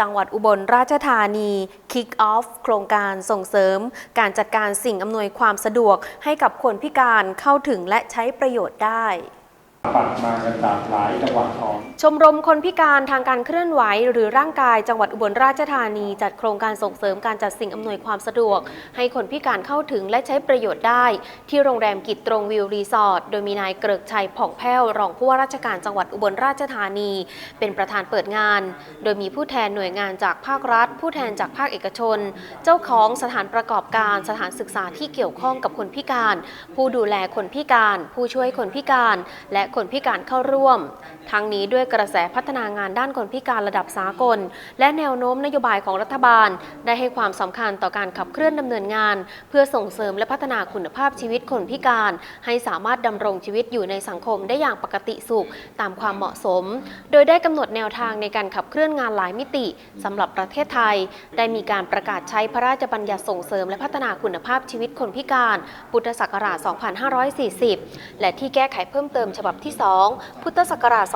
จังหวัดอุบลราชธานี Kick Off โครงการส่งเสริม การจัดการสิ่งอำนวยความสะดวกให้กับคนพิการเข้าถึงและใช้ประโยชน์ได้ ปัดมากันจากหลายจังหวัดของ ชมรมคนพิการทางการเคลื่อนไหว หรือร่างกายจังหวัดอุบลราชธานี จัดโครงการส่งเสริมการจัดสิ่งอำนวยความสะดวก ให้คนพิการเข้าถึงและใช้ประโยชน์ได้ ที่โรงแรมกิจตรงวิวรีสอร์ทโดยมีนายเกริกชัยผ่องแผ้วรองผู้ว่าราชการจังหวัดอุบลราชธานี เป็นประธานเปิดงาน โดยมีผู้แทนหน่วยงานจากภาครัฐ ผู้แทนจากภาคเอกชน เจ้าของสถานประกอบการสถานศึกษาที่เกี่ยวข้องกับคนพิการ ผู้ดูแลคนพิการ ผู้ช่วยคนพิการ และคนพิการเข้าร่วม ทั้งนี้ด้วยกระแสพัฒนางานด้านคนพิการระดับสากล และแนวโน้มนโยบายของรัฐบาล ได้ให้ความสำคัญต่อการขับเคลื่อนดำเนินงาน เพื่อส่งเสริมและพัฒนาคุณภาพชีวิตคนพิการ ให้สามารถดำรงชีวิตอยู่ในสังคมได้อย่างปกติสุขตามความเหมาะสม โดยได้กำหนดแนวทางในการขับเคลื่อนงานหลายมิติสำหรับประเทศไทย ได้มีการประกาศใช้พระราชบัญญัติส่งเสริมและพัฒนาคุณภาพชีวิตคนพิการ พุทธศักราช 2540 และที่แก้ไขเพิ่มเติมฉบับที่ 2 พุทธศักราช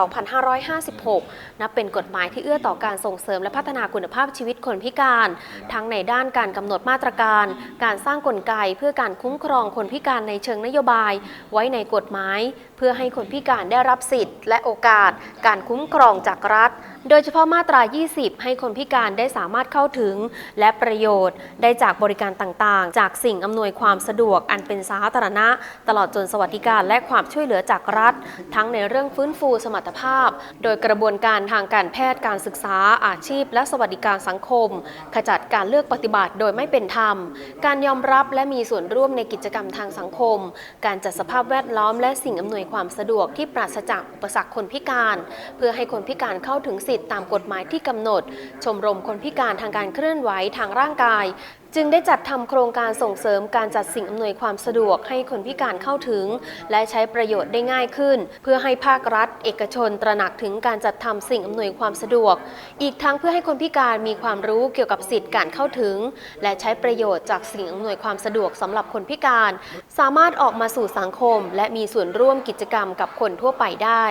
2556 นับเป็นกฎหมายที่เอื้อต่อการส่งเสริมและพัฒนาคุณภาพชีวิตคนพิการ ทั้งในด้านการกำหนดมาตรการ การสร้างกลไกเพื่อการคุ้มครองคนพิการในเชิงนโยบาย ไว้ในกฎหมาย เพื่อให้คนพิการได้รับสิทธิ์ และโอกาส การคุ้มครองจากรัฐ โดยเฉพาะมาตรา 20 ให้คนพิการได้สามารถเข้าถึง และประโยชน์ได้จากบริการต่างๆ จากสิ่งอำนวยความสะดวกอันเป็นสาธารณะ ตลอดจนสวัสดิการและความช่วยเหลือจากรัฐ ทั้งในเรื่องฟื้นฟูสมรรถภาพ โดยกระบวนการทางการแพทย์การศึกษาอาชีพ และสวัสดิการสังคม ขจัดการเลือกปฏิบัติโดยไม่เป็นธรรม การยอมรับและมีส่วนร่วมในกิจกรรมทางสังคม การจัดสภาพแวดล้อม และสิ่งอำนวยความสะดวกที่ปราศจากอุปสรรคคนพิการ เพื่อให้คนพิการเข้าถึงสิทธิตามกฎหมายที่กำหนด ชมรมคนพิการทางการเคลื่อนไหวทางร่างกาย จึงได้จัดทำโครงการส่งเสริมการจัดสิ่งอำนวยความสะดวกให้คนพิการเข้าถึง และใช้ประโยชน์ได้ง่ายขึ้น เพื่อให้ภาครัฐ เอกชนตระหนักถึงการจัดทำสิ่งอำนวยความสะดวก อีกทั้งเพื่อให้คนพิการมีความรู้เกี่ยวกับสิทธิการเข้าถึง และใช้ประโยชน์จากสิ่งอำนวยความสะดวกสำหรับคนพิการ สามารถออกมาสู่สังคม และมีส่วนร่วมกิจกรรมกับคนทั่วไปได้